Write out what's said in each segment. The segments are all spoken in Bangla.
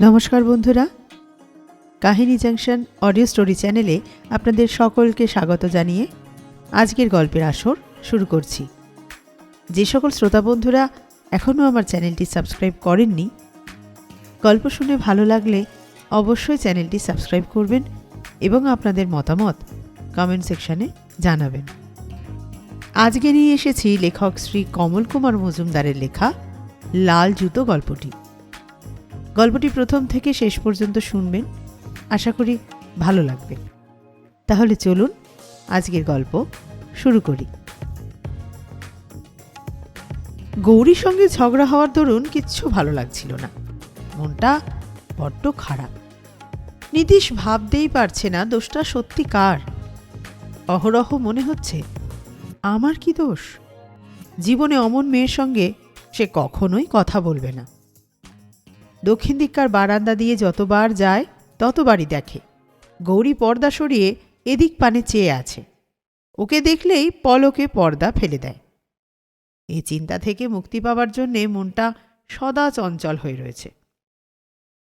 নমস্কার বন্ধুরা। কাহিনী জাংশন অডিও স্টোরি চ্যানেলে আপনাদের সকলকে স্বাগত জানিয়ে আজকের গল্পের আসর শুরু করছি। যে সকল শ্রোতা বন্ধুরা এখনও আমার চ্যানেলটি সাবস্ক্রাইব করেননি, গল্প শুনে ভালো লাগলে অবশ্যই চ্যানেলটি সাবস্ক্রাইব করবেন এবং আপনাদের মতামত কমেন্ট সেকশানে জানাবেন। আজকে নিয়ে এসেছি লেখক শ্রী কমল কুমার মজুমদারের লেখা লাল জুতো গল্পটি। গল্পটি প্রথম থেকে শেষ পর্যন্ত শুনবেন। আশা করি ভালো লাগবে। তাহলে চলুন আজকের গল্প শুরু করি। গৌরীর সঙ্গে ঝগড়া হওয়ার দরুন কিচ্ছু ভালো লাগছিল না। মনটা বড্ড খারাপ। নীতিশ ভাবতেই পারছে না দোষটা সত্যি কার। অহরহ মনে হচ্ছে, আমার কি দোষ? জীবনে অমন মেয়ের সঙ্গে সে কখনোই কথা বলবে না। দক্ষিণ দিককার বারান্দা দিয়ে যতবার যায়, ততবারই দেখে। গৌরী পর্দা সরিয়ে এদিক পানে চেয়ে আছে। ওকে দেখলেই পলকে পর্দা ফেলে দেয়। এই চিন্তা থেকে মুক্তি পাবার জন্যে মনটা সদা চঞ্চল হয়ে রয়েছে।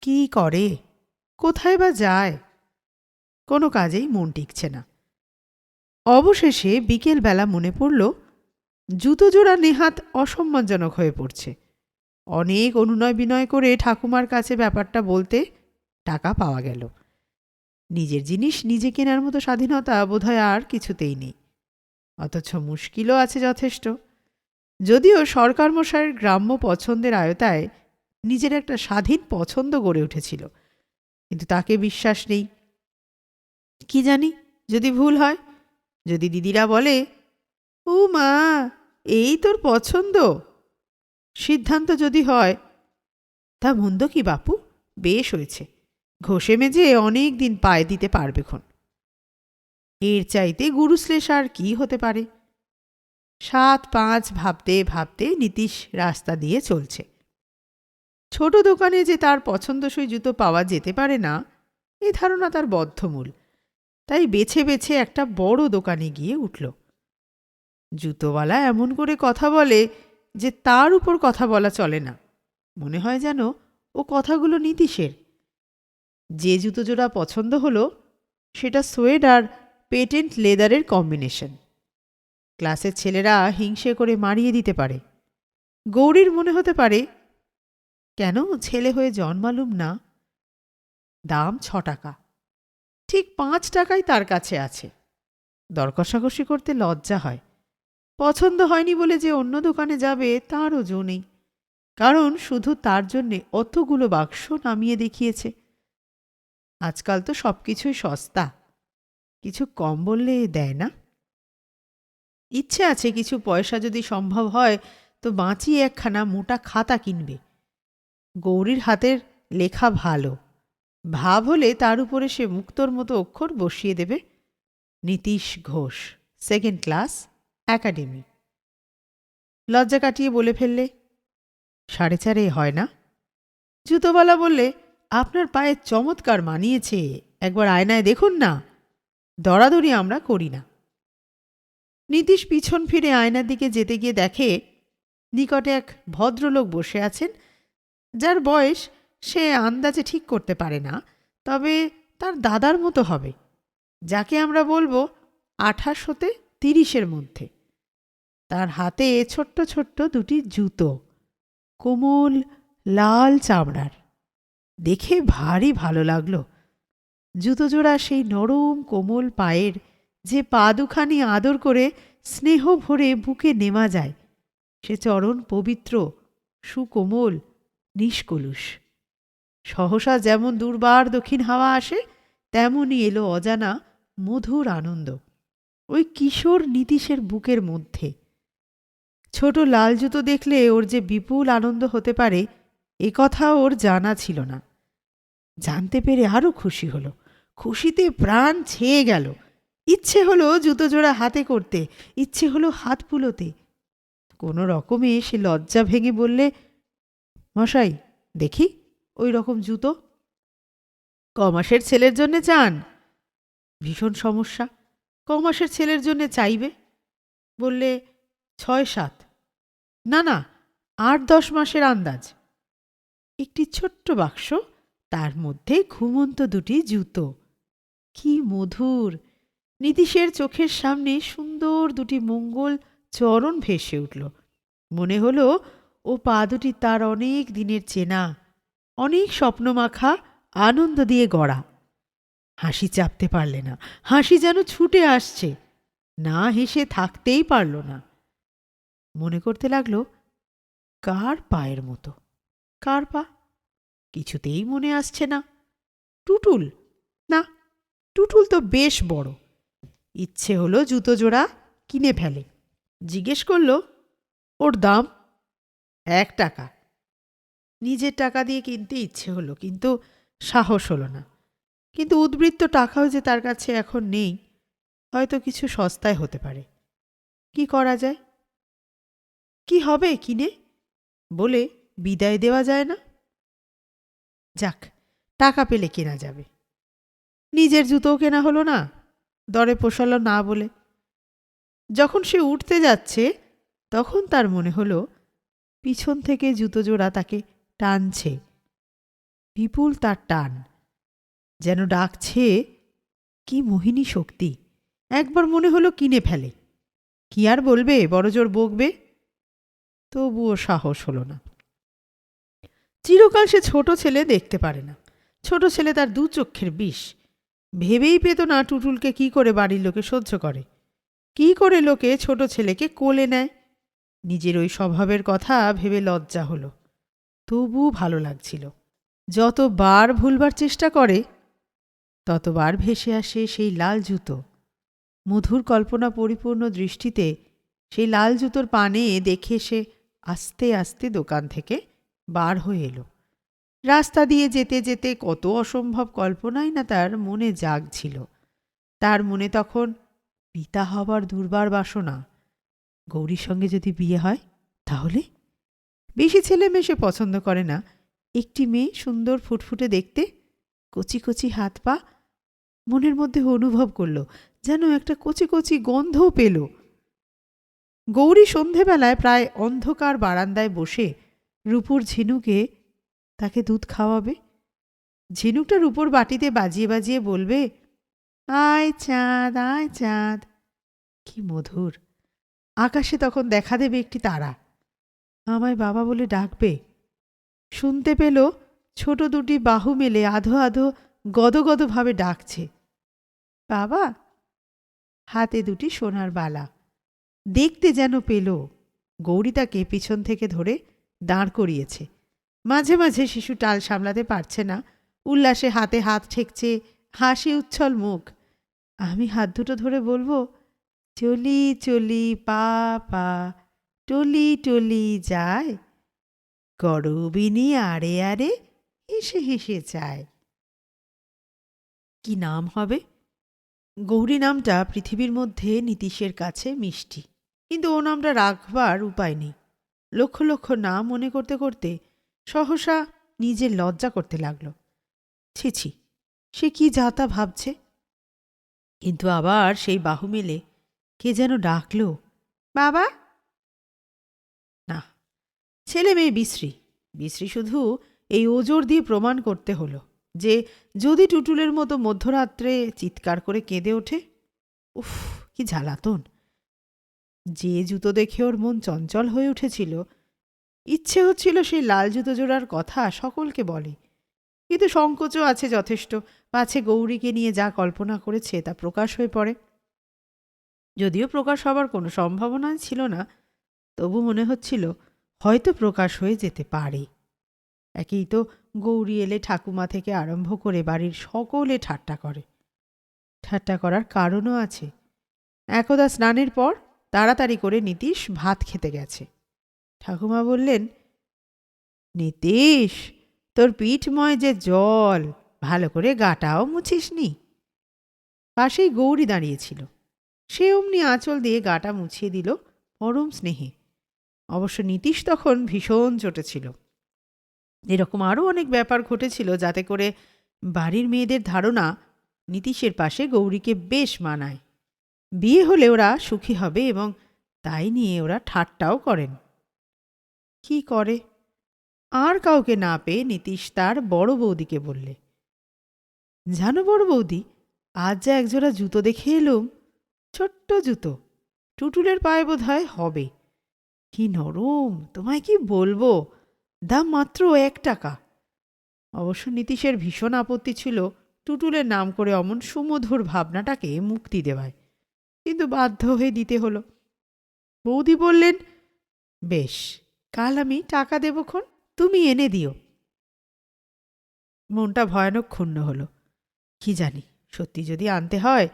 কি করে? কোথায় বা যায়? কোনো কাজেই মন টিকছে না। অবশেষে বিকেলবেলা মনে পড়ল, জুতো জোড়া নেহাত অসম্মানজনক হয়ে পড়ছে। অনেক অনুনয় বিনয় করে ঠাকুমার কাছে ব্যাপারটা বলতে টাকা পাওয়া গেল। নিজের জিনিস নিজে কেনার মতো স্বাধীনতা বোধহয় আর কিছুতেই নেই। অথচ মুশকিলও আছে যথেষ্ট। যদিও সরকার মশাইয়ের গ্রাম্য পছন্দের আয়তায় নিজের একটা স্বাধীন পছন্দ গড়ে উঠেছিল, কিন্তু তাকে বিশ্বাস নেই। কি জানি, যদি ভুল হয়, যদি দিদিরা বলে, ও মা, এই তোর পছন্দ? সিদ্ধান্ত যদি হয়, তা মন্দ কি বাপু? বেশ হয়েছে। ঘষে মেজে অনেক দিন পায়ে দিতে পারবে খন। এর চাইতে গুরুশ্লেষ আর কি হতে পারে? সাত পাঁচ ভাবতে ভাবতে নীতিশ রাস্তা দিয়ে চলছে। ছোট দোকানে যে তার পছন্দসই জুতো পাওয়া যেতে পারে না, এ ধারণা তার বদ্ধমূল। তাই বেছে বেছে একটা বড় দোকানে গিয়ে উঠল। জুতোওয়ালা এমন করে কথা বলে যে তার উপর কথা বলা চলে না। মনে হয় যেন ও কথাগুলো নীতিশের। যে জুতো জোড়া পছন্দ হলো, সেটা সোয়েড আর পেটেন্ট লেদারের কম্বিনেশন। ক্লাসের ছেলেরা হিংসে করে মারিয়ে দিতে পারে। গৌরীর মনে হতে পারে, কেন ছেলে হয়ে জন্মালুম না? দাম ছ টাকা। ঠিক পাঁচ টাকাই তার কাছে আছে। দর কষাকষি করতে লজ্জা হয়। পছন্দ হয়নি বলে যে অন্য দোকানে যাবে, তারও জো নেই। কারণ শুধু তার জন্যে অতগুলো বাক্স নামিয়ে দেখিয়েছে। আজকাল তো সব কিছুই সস্তা। কিছু কম বললে দেয় না? ইচ্ছে আছে কিছু পয়সা যদি সম্ভব হয়, তো বাঁচিয়ে একখানা মোটা খাতা কিনবে। গৌরীর হাতের লেখা ভালো। ভাব হলে তার উপরে সে মুক্তর মতো অক্ষর বসিয়ে দেবে। Nitish Ghosh second class academy. লজ্জা কাটিয়ে বলে ফেললে, সাড়ে চারে হয় না? জুতোওয়ালা বললে, আপনার পায়ে চমৎকার মানিয়েছে, একবার আয়নায় দেখুন না, দরাদরি আমরা করি না। নীতিশ পিছন ফিরে আয়নার দিকে যেতে গিয়ে দেখে, নিকটে এক ভদ্রলোক বসে আছেন, যার বয়স সে আন্দাজে ঠিক করতে পারে না, তবে তার দাদার মতো হবে, যাকে আমরা বলব আঠাশ হতে তিরিশের মধ্যে। তার হাতে ছোট্ট ছোট্ট দুটি জুতো, কোমল লাল চামড়ার। দেখে ভারী ভালো লাগল। জুতো জোড়া সেই নরম কোমল পায়ের যে পা দুখানি আদর করে স্নেহ ভরে বুকে নেমা যায়, সে চরণ পবিত্র, সুকোমল, নিষ্কলুষ। সহসা যেমন দুর্বার দক্ষিণ হাওয়া আসে তেমনই এলো অজানা মধুর আনন্দ। ওই কিশোর নীতিশের বুকের মধ্যে। ছোট লাল জুতো দেখলে ওর যে বিপুল আনন্দ হতে পারে, এ কথা ওর জানা ছিল না। জানতে পেরে আরও খুশি হলো। খুশিতে প্রাণ ছেয়ে গেল। ইচ্ছে হলো জুতো জোড়া হাতে করতে, ইচ্ছে হলো হাত পুলোতে। কোনো রকমে সে লজ্জা ভেঙে বললে, মশাই, দেখি ওই রকম জুতো। কমাসের ছেলের জন্যে চান? ভীষণ সমস্যা। কমাসের ছেলের জন্যে চাইবে? বললে, ছয় সাত। না না, আট, দশ মাসের আন্দাজ। একটি ছোট্ট বাক্স, তার মধ্যে ঘুমন্ত দুটি জুতো। কি মধুর! নীতিশের চোখের সামনে সুন্দর দুটি মঙ্গল চরণ ভেসে উঠল। মনে হলো, ও পা দুটি তার অনেক দিনের চেনা, অনেক স্বপ্নমাখা, আনন্দ দিয়ে গড়া। হাসি চাপতে পারলে না, হাসি যেন ছুটে আসছে। না হেসে থাকতেই পারল না। মনে করতে লাগল, কার পায়ের মতো? কার পা? কিছুতেই মনে আসছে না। টুটুল? না, টুটুল তো বেশ বড়। ইচ্ছে হলো জুতো জোড়া কিনে ফেলে। জিজ্ঞেস করল, ওর দাম? এক টাকা। নিজের টাকা দিয়ে কিনতে ইচ্ছে হলো, কিন্তু সাহস হলো না। কিন্তু উদ্বৃত্ত টাকাও যে তার কাছে এখন নেই, হয়তো কিছু সস্তায় হতে পারে। কি করা যায়? কি হবে কিনে? বলে বিদায় দেওয়া যায় না। যাক, টাকা পেলে কেনা যাবে। নিজের জুতোও কেনা হলো না, দরে পোষালো না বলে। যখন সে উঠতে যাচ্ছে, তখন তার মনে হলো, পিছন থেকে জুতো জোড়া তাকে টানছে। বিপুল তার টান। যেন ডাকছে, কি মোহিনী শক্তি, একবার মনে হলো কিনে ফেলে। কি আর বলবে, বড়জোর বকবে? তবুও সাহস হলো না। চিরকাল সে ছোট ছেলে দেখতে পারে না। ছোট ছেলে তার দু চক্ষের বিষ। ভেবেই পেত না টুটুলকে কি করে বাড়ির লোকে সহ্য করে। কি করে লোকে ছোট ছেলেকে কোলে নেয়? নিজের ওই স্বভাবের কথা ভেবে লজ্জা হলো। তবু ভালো লাগছিল। যতবার ভুলবার চেষ্টা করে, ততবার ভেসে আসে সেই লাল জুতো। মধুর কল্পনা পরিপূর্ণ দৃষ্টিতে সেই লাল জুতোর পানে দেখে সে আস্তে আস্তে দোকান থেকে বার হয়ে এলো। রাস্তা দিয়ে যেতে যেতে কত অসম্ভব কল্পনাই না তার মনে জাগছিল। তার মনে তখন পিতা হবার দুর্বার বাসনা। গৌরীর সঙ্গে যদি বিয়ে হয়, তাহলে? বেশি ছেলে মেয়ে সে পছন্দ করে না। একটি মেয়ে সুন্দর ফুটফুটে দেখতে কচি কচি হাত পা মনের মধ্যে অনুভব করল, যেন একটা কচি কচি গন্ধও পেল। গৌরী সন্ধেবেলায় প্রায় অন্ধকার বারান্দায় বসে রূপুর ঝিনুকে, তাকে দুধ খাওয়াবে? ঝিনুকটা রূপোর বাটিতে বাজিয়ে বাজিয়ে বলবে, আয় চাঁদ আয় চাঁদ। কি মধুর। আকাশে তখন দেখা দেবে একটি তারা। আমায় বাবা বলে ডাকবে? শুনতে পেল ছোট দুটি বাহু মেলে আধো আধো গদগদভাবে ডাকছে। বাবা? হাতে দুটি সোনার বালা। দেখতে যেন পেল গৌরী তাকে পিছন থেকে ধরে দাঁড় করিয়েছে। মাঝে মাঝে শিশু টাল সামলাতে পারছে না। উল্লাসে হাতে হাত ঠেকছে হাসি উচ্ছল মুখ। আমি হাত দুটো ধরে বলব, চলি চলি, পা পা, টলি টলি যায়। গরবিনী আরে আরে হেসে হেসে চায় কি নাম হবে? গৌরী নামটা পৃথিবীর মধ্যে নীতিশের কাছে মিষ্টি। কিন্তু ও নামটা রাখবার উপায় নেই। লক্ষ লক্ষ না মনে করতে করতে সহসা নিজের লজ্জা করতে লাগল। ছি ছি, সে কি যাতা ভাবছে? কিন্তু আবার সেই বাহু মেলে কে যেন ডাকল, বাবা! না, ছেলে মেয়ে বিশ্রী বিশ্রী শুধু এই ওজোর দিয়ে প্রমাণ করতে হলো যে যদি টুটুলের মতো মধ্যরাত্রে চিৎকার করে কেঁদে ওঠে, উফ, কি জ্বালাতন। যে জুতো দেখে ওর মন চঞ্চল হয়ে উঠেছিল, ইচ্ছে হচ্ছিল সেই লাল জুতো জোড়ার কথা সকলকে বলে। কিন্তু সংকোচও আছে যথেষ্ট, পাছে গৌরীকে নিয়ে যা কল্পনা করেছে তা প্রকাশ হয়ে পড়ে। যদিও প্রকাশ হবার কোনো সম্ভাবনাই ছিল না, তবু মনে হচ্ছিল হয়তো প্রকাশ হয়ে যেতে পারে। একেই তো গৌরী এলে ঠাকুমা থেকে আরম্ভ করে বাড়ির সকলে ঠাট্টা করে। ঠাট্টা করার কারণও আছে। একদা স্নানের পর তাড়াতাড়ি করে নীতিশ ভাত খেতে গেছে। ঠাকুমা বললেন, নীতিশ, তোর পিঠময় যে জল, ভালো করে গাটাও মুছিস নি পাশেই গৌরী দাঁড়িয়েছিল সে অমনি আঁচল দিয়ে গাটা মুছিয়ে দিল পরম স্নেহে। অবশ্য নীতিশ তখন ভীষণ চটেছিল এরকম আরও অনেক ব্যাপার ঘটেছিল যাতে করে বাড়ির মেয়েদের ধারণা নীতিশের পাশে গৌরীকে বেশ মানায়। বিয়ে হলে ওরা সুখী হবে এবং তাই নিয়ে ওরা ঠাট্টাও করেন। কি করে? আর কাউকে না পেয়ে নীতিশ তার বড় বৌদিকে বললে, জানো বড় বৌদি, আজ যা একজোড়া জুতো দেখে এলুম, ছোট্ট জুতো, টুটুলের পায়ে বোধ হয় হবে। কি নরম, তোমায় কি বলব? দাম মাত্র এক টাকা। অবশ্য নীতিশের ভীষণ আপত্তি ছিল টুটুলের নাম করে অমন সুমধুর ভাবনাটাকে মুক্তি দেওয়ায়। কিন্তু বাধ্য হয়ে দিতে হলো। বৌদি বললেন, বেশ, কাল আমি টাকা দেবক্ষণ তুমি এনে দিও। মনটা ভয়ানক ক্ষুণ্ণ হলো। কি জানি, সত্যি যদি আনতে হয়,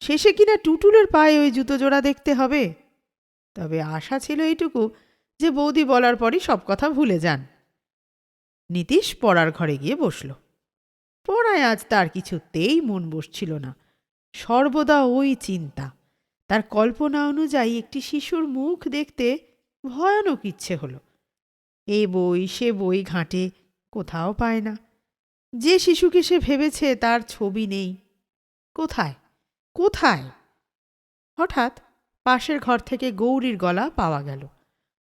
শেষে কিনা টুটুলের পায়ে ওই জুতো জোড়া দেখতে হবে। তবে আশা ছিল এইটুকু, যে বৌদি বলার পরই সব কথা ভুলে যান। নীতিশ পড়ার ঘরে গিয়ে বসল। পড়ায় আজ তার কিছুতেই মন বসছিল না। সর্বদা ওই চিন্তা। তার কল্পনা অনুযায়ী একটি শিশুর মুখ দেখতে ভয়ানক ইচ্ছে হলো। এ বই, সে বই ঘাঁটে কোথাও পায় না। যে শিশুকে সে ভেবেছে তার ছবি নেই, কোথায় কোথায়? হঠাৎ পাশের ঘর থেকে গৌরীর গলা পাওয়া গেল।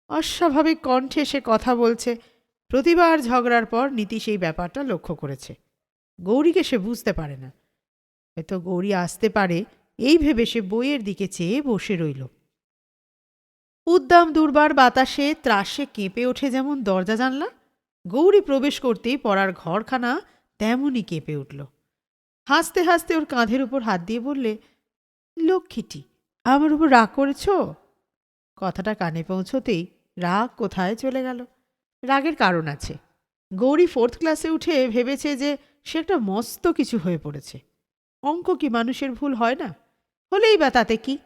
অস্বাভাবিক কণ্ঠে সে কথা বলছে, প্রতিবার ঝগড়ার পর নীতি সেই ব্যাপারটা লক্ষ্য করেছে। গৌরীকে সে বুঝতে পারে না। হয়তো গৌরী আসতে পারে এই ভেবে সে বইয়ের দিকে চেয়ে বসে রইল। উদ্দাম দুর্বার বাতাসে ত্রাসে কেঁপে ওঠে যেমন দরজা জানলা। গৌরী প্রবেশ করতেই পড়ার ঘরখানা তেমনই কেঁপে উঠল। হাসতে হাসতে ওর কাঁধের উপর হাত দিয়ে বললে, লক্ষ্মীটি, আমার উপর রাগ করেছ? কথাটা কানে পৌঁছতেই রাগ কোথায় চলে গেল? রাগের কারণ আছে। গৌরী ফোর্থ ক্লাসে উঠে ভেবেছে যে সে একটা মস্ত কিছু হয়ে পড়েছে। অঙ্ক কি মানুষের ভুল হয় না? হলেই বা তাতে কি?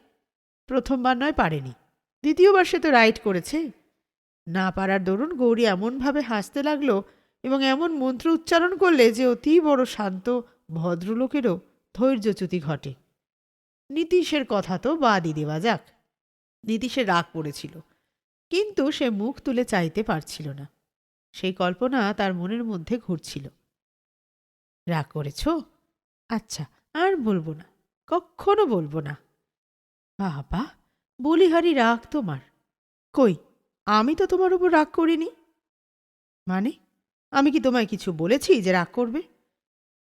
প্রথমবার নয়, পারেনি। দ্বিতীয়বার সে তো রাইট করেছে। না পারার দরুন গৌরী এমনভাবে হাসতে লাগল এবং এমন মন্ত্র উচ্চারণ করলে যে অতি বড় শান্ত, ভদ্রলোকেরও ধৈর্যচ্যুতি ঘটে। নীতিশের কথা তো বাদই দেওয়া যাক। নীতিশের রাগ পড়েছিল কিন্তু সে মুখ তুলে চাইতে পারছিল না। সেই কল্পনা তার মনের মধ্যে ঘুরছিল। রাগ করেছ? আচ্ছা আর বলব না। কখনো বলব না। বাবা, বলিহারি রাগ তোমার। কই, আমি তো তোমার উপর রাগ করিনি? মানে আমি কি তোমায় কিছু বলেছি যে রাগ করবে?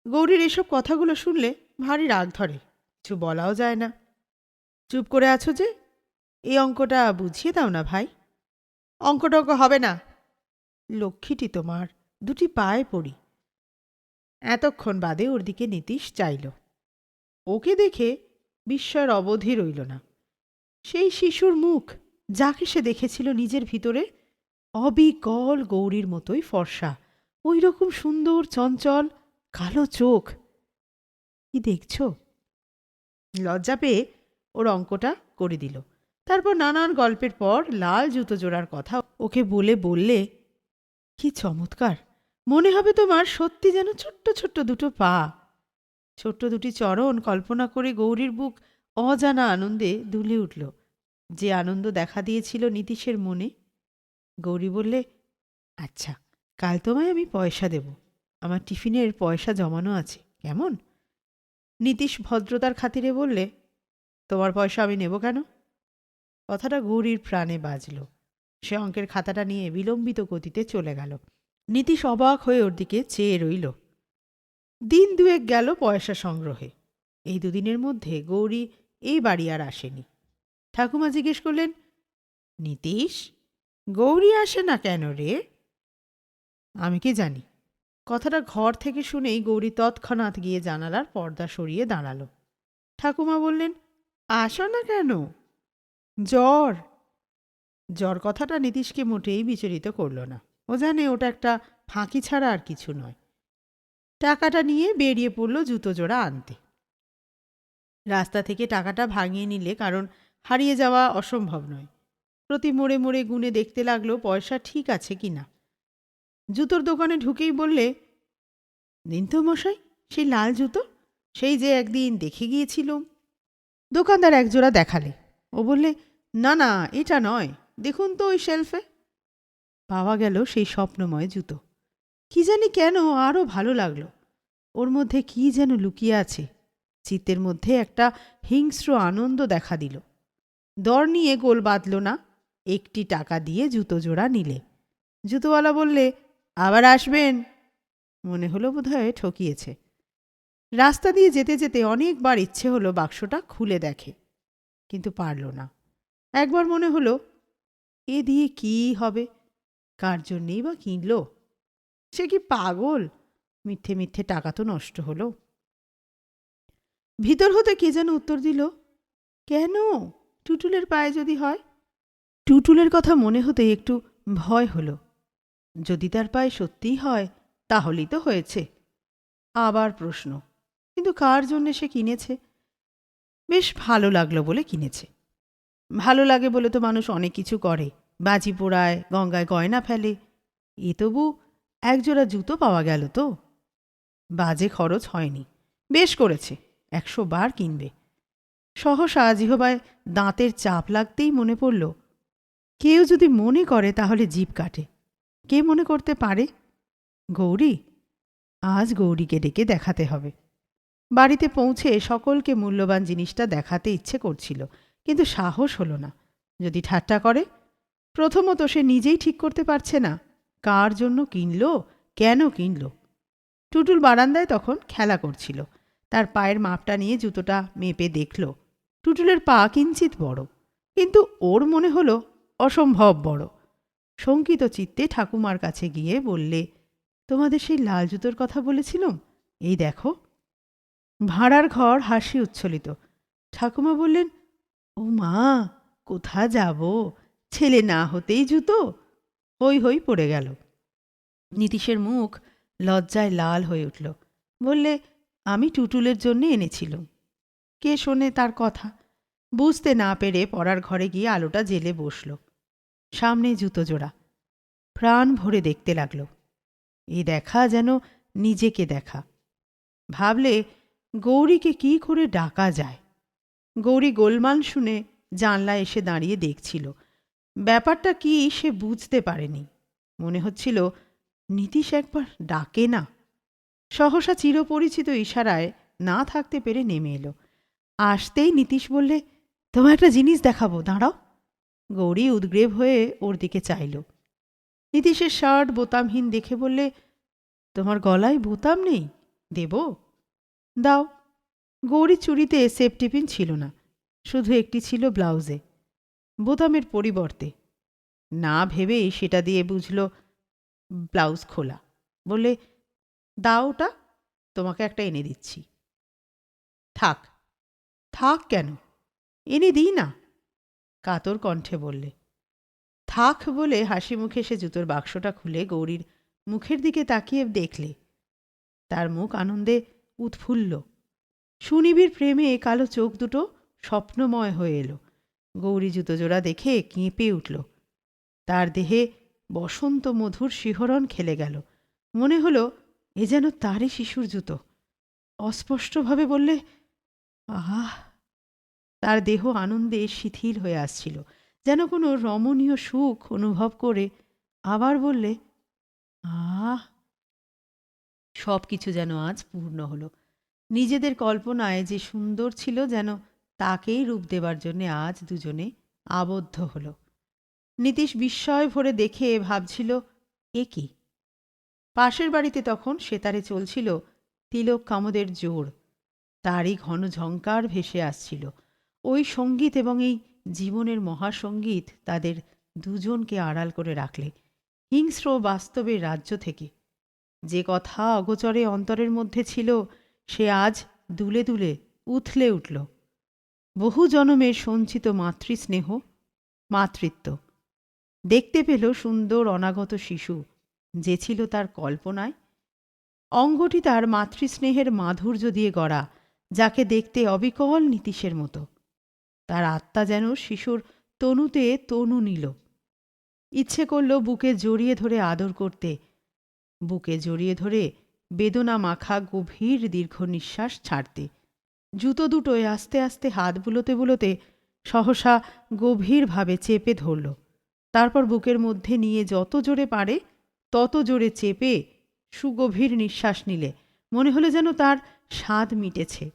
গৌরীর এসব কথাগুলো শুনলে ভারী রাগ ধরে, কিছু বলাও যায় না। চুপ করে আছো যে? এই অঙ্কটা বুঝিয়ে দাও না ভাই। অঙ্কটঙ্ক হবে না। লক্ষ্মীটি তোমার দুটি পায়ে পড়ি। এতক্ষণ বাদে ওর দিকে নীতিশ চাইল। ওকে দেখে বিস্ময়ের অবধি রইল না। সেই শিশুর মুখ যাকে সে দেখেছিল নিজের ভিতরে, অবিকল গৌরীর মতোই ফর্সা ওই রকম সুন্দর, চঞ্চল, কালো চোখ। কি দেখছ? লজ্জা পেয়ে ওর অঙ্কটা করে দিল। তারপর নানান গল্পের পর লাল জুতো জোড়ার কথা ওকে বলে বললে, কি চমৎকার! মনে হবে তোমার সত্যি যেন ছোট্ট ছোট্ট দুটো পা। ছোট্ট দুটি চরণ কল্পনা করে গৌরীর বুক অজানা আনন্দে দুলে উঠল। যে আনন্দ দেখা দিয়েছিল নীতিশের মনে, গৌরী বললে আচ্ছা কাল তোমায় আমি পয়সা দেব। আমার টিফিনের পয়সা জমানো আছে, কেমন? নীতিশ ভদ্রতার খাতিরে বললে, তোমার পয়সা আমি নেব কেন? কথাটা গৌরীর প্রাণে বাজল। সে অঙ্কের খাতাটা নিয়ে বিলম্বিত গতিতে চলে গেল। নীতিশ অবাক হয়ে ওর দিকে চেয়ে রইল। দিন দুয়েক গেল পয়সা সংগ্রহে। এই দুদিনের মধ্যে গৌরী এই বাড়ি আর আসেনি। ঠাকুমা জিজ্ঞেস করলেন, নীতিশ, গৌরী আসে না কেন রে? আমি কি জানি। কথাটা ঘর থেকে শুনেই গৌরী তৎক্ষণাৎ গিয়ে জানালার পর্দা সরিয়ে দাঁড়াল। ঠাকুমা বললেন, আসো না কেন? জ্বর। জ্বর কথাটা নীতিশকে মোটেই বিচলিত করল না। ও জানে ওটা একটা ফাঁকি ছাড়া আর কিছু নয়। টাকাটা নিয়ে বেরিয়ে পড়ল জুতো জোড়া আনতে। রাস্তা থেকে টাকাটা ভাঙিয়ে নিলে কারণ হারিয়ে যাওয়া অসম্ভব নয়। প্রতি মোড়ে মোড়ে গুনে দেখতে লাগল পয়সা ঠিক আছে কি না। জুতোর দোকানে ঢুকেই বললে, দিন তো মশাই, সেই লাল জুতো? সেই যে একদিন দেখে গিয়েছিলুম। দোকানদার একজোড়া দেখালে। ও বললে, না না, এটা নয়। দেখুন তো ওই শেলফে। পাওয়া গেল সেই স্বপ্নময় জুতো। কি জানি কেন আরও ভালো লাগল। ওর মধ্যে কি যেন লুকিয়ে আছে। চিত্তের মধ্যে একটা হিংস্র আনন্দ দেখা দিল। দর নিয়ে গোল বাঁধল না। একটি টাকা দিয়ে জুতো জোড়া নিলে। জুতোওয়ালা বললে, আবার আসবেন? মনে হলো বোধহয় ঠকিয়েছে। রাস্তা দিয়ে যেতে যেতে অনেকবার ইচ্ছে হলো বাক্সটা খুলে দেখে। কিন্তু পারল না। একবার মনে হলো, এ দিয়ে কি হবে? কার জন্যেই বা কিনল? সে কি পাগল? মিথ্যে মিথ্যে টাকা তো নষ্ট হলো। ভিতর হতে কে যেন উত্তর দিল, কেন? টুটুলের পায়ে যদি হয়? টুটুলের কথা মনে হতে একটু ভয় হলো। যদি তার পায়ে সত্যিই হয়, তাহলেই তো হয়েছে। আবার প্রশ্ন, কিন্তু কার জন্যে সে কিনেছে? বেশ ভালো লাগল বলে কিনেছে। ভালো লাগে বলে তো মানুষ অনেক কিছু করে। বাজি পোড়ায়, গঙ্গায় গয়না ফেলে। এ তবু একজোড়া জুতো পাওয়া গেল তো। বাজে খরচ হয়নি। বেশ করেছে, একশো বার কিনবে। সহসা জিহবায় দাঁতের চাপ লাগতেই মনে পড়ল, কেউ যদি মনে করে তাহলে জিভ কাটে। কে মনে করতে পারে? গৌরী? আজ গৌরীকে ডেকে দেখাতে হবে। বাড়িতে পৌঁছে সকলকে মূল্যবান জিনিসটা দেখাতে ইচ্ছে করছিল, কিন্তু সাহস হলো না। যদি ঠাট্টা করে, প্রথমত সে নিজেই ঠিক করতে পারছে না। কার জন্য কিনল, কেন কিনল? টুটুল বারান্দায় তখন খেলা করছিল। তার পায়ের মাপটা নিয়ে জুতোটা মেপে দেখল। টুটুলের পা কিঞ্চিত বড়, কিন্তু ওর মনে হলো অসম্ভব বড়। শঙ্কিত চিত্তে ঠাকুমার কাছে গিয়ে বললে, তোমাদের সেই লাল জুতোর কথা বলেছিলাম? এই দেখো। ভাড়ার ঘর হাসি উচ্ছলিত ঠাকুমা বললেন ও মা কোথা যাব? ছেলে না হতেই জুতো। হই হই পড়ে গেল। নীতিশের মুখ লজ্জায় লাল হয়ে উঠল। বললে, আমি টুটুলের জন্য এনেছিলুম। কে শোনে তার কথা? বুঝতে না পেরে পড়ার ঘরে গিয়ে আলোটা জেলে বসল। সামনে জুতো জোড়া। প্রাণ ভরে দেখতে লাগল। এ দেখা যেন নিজেকে দেখা। ভাবলে, গৌরীকে কি করে ডাকা যায়? গৌরী গোলমাল শুনে জানলা এসে দাঁড়িয়ে দেখছিল। ব্যাপারটা কি সে বুঝতে পারেনি। মনে হচ্ছিল, নীতিশ একবার ডাকে না। সহসা চিরপরিচিত ইশারায় না থাকতে পেরে নেমে এলো। আসতেই নীতিশ বললে তোমার একটা জিনিস দেখাবো, দাঁড়াও। গৌরী উদ্গ্রেভ হয়ে ওর দিকে চাইল। নীতিশের শার্ট বোতামহীন দেখে বললে, তোমার গলায় বোতাম নেই, দেব? দাও। গৌরী চুড়িতে সেফটিপিন ছিল না, শুধু একটি ছিল ব্লাউজে। বোতামের পরিবর্তে। না ভেবেই সেটা দিয়ে বুঝল, ব্লাউজ খোলা। বলে দাও ওটা, তোমাকে একটা এনে দিচ্ছি। থাক। থাক কেন? এনে দিই না। কাতর কণ্ঠে বললে, থাক বলে হাসি মুখে সে জুতোর বাক্সটা খুলে গৌরীর মুখের দিকে তাকিয়ে দেখলে। তার মুখ আনন্দে উৎফুল্ল। সুনিবির প্রেমে কালো চোখ দুটো স্বপ্নময় হয়ে এলো। গৌরী জুতোজোড়া দেখে কেঁপে উঠল। তার দেহে বসন্ত মধুর শিহরণ খেলে গেল। মনে হলো এ যেন তারই শিশুর জুতো। অস্পষ্টভাবে বললে, আহ! তার দেহ আনন্দে শিথিল হয়ে আসছিল। যেন কোনো রমণীয় সুখ অনুভব করে আবার বললে, আহ! সব কিছু যেন আজ পূর্ণ হলো। নিজেদের কল্পনায় যে সুন্দর ছিল যেন তাকেই রূপ দেবার জন্যে আজ দুজনে আবদ্ধ হলো। নীতিশ বিস্ময় ভরে দেখে ভাবছিল, এ কি? পাশের বাড়িতে তখন সেতারে চলছিল তিলক কামদের জোর। তারই ঘন ঝঙ্কার ভেসে আসছিল। ওই সংগীত এবং এই জীবনের মহাসঙ্গীত তাদের দুজনকে আড়াল করে রাখলে, হিংস্র বাস্তবের রাজ্য থেকে। যে কথা অগোচরে অন্তরের মধ্যে ছিল, সে আজ দুলে দুলে উথলে উঠল। বহু জনমের সঞ্চিত মাতৃস্নেহ, মাতৃত্ব। দেখতে পেল সুন্দর অনাগত শিশু, যে ছিল তার কল্পনায়। অঙ্গটি তার মাতৃস্নেহের মাধুর্য দিয়ে গড়া, যাকে দেখতে অবিকল নীতিশের মতো। তার আত্মা যেন শিশুর তনুতে তনু নিল। ইচ্ছে করল বুকে জড়িয়ে ধরে আদর করতে। বুকে জড়িয়ে ধরে বেদনা মাখা গভীর দীর্ঘ নিঃশ্বাস ছাড়তে। জুতো দুটোয় আস্তে আস্তে হাত বুলোতে বুলোতে সহসা গভীরভাবে চেপে ধরল। তারপর বুকের মধ্যে নিয়ে যত জোরে পারে, তত জোরে চেপে সুগভীর নিঃশ্বাস নিলে। মনে হলো যেন তার স্বাদ মিটেছে।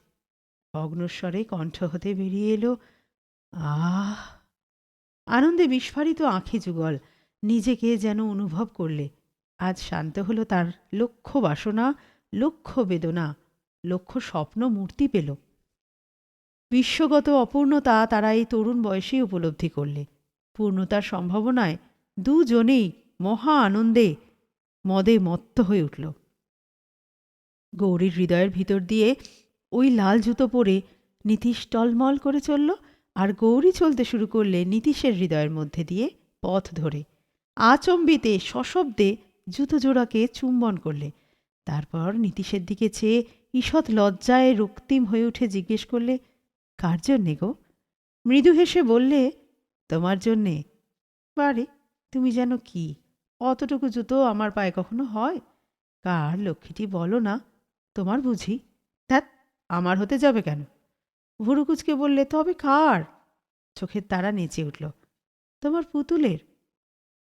অগ্নস্বরে কণ্ঠ হতে বেরিয়ে এলো, আহ! আনন্দে বিস্ফারিত আঁখি যুগল নিজেকে যেন অনুভব করলে। আজ শান্ত হলো তার লক্ষ্য বাসনা, লক্ষ্য বেদনা, লক্ষ্য স্বপ্ন মূর্তি পেল। বিশ্বগত অপূর্ণতা তারা এই তরুণ বয়সেই উপলব্ধি করলে। পূর্ণতার সম্ভাবনায় দুজনেই মহা আনন্দে মদে মত্ত হয়ে উঠল। গৌরীর হৃদয়ের ভিতর দিয়ে ওই লাল জুতো পরে নীতিশ টলমল করে চলল আর গৌরী চলতে শুরু করলে নীতিশের হৃদয়ের মধ্যে দিয়ে পথ ধরে আচম্বিতে সশব্দে জুতো জোড়াকে চুম্বন করলে। তারপর নীতিশের দিকে চেয়ে ঈষৎ লজ্জায় রক্তিম হয়ে উঠে জিজ্ঞেস করলে কার জন্যে গো? মৃদু হেসে বললে, তোমার জন্যে। বারে, তুমি যেন কি? অতটুকু জুতো আমার পায়ে কখনো হয়? কার লক্ষ্মীটি বলো না, তোমার বুঝি। ধ্যাত আমার হতে যাবে কেন? ভুরুকুচকে বললে, তবে কার? চোখের তারা নেচে উঠল। তোমার পুতুলের?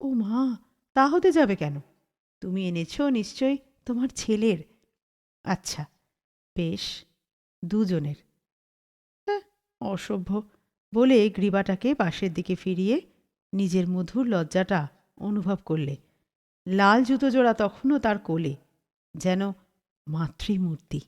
ও মা, তা হতে যাবে কেন? তুমি এনেছো নিশ্চয়ই তোমার ছেলের। আচ্ছা বেশ, দুজনের। অসভ্য বলে গ্রীবাটাকে পাশের দিকে ফিরিয়ে নিজের মধুর লজ্জাটা অনুভব করলে। লাল জুতো জোড়া তখনও তার কোলে, যেন মাতৃমূর্তি।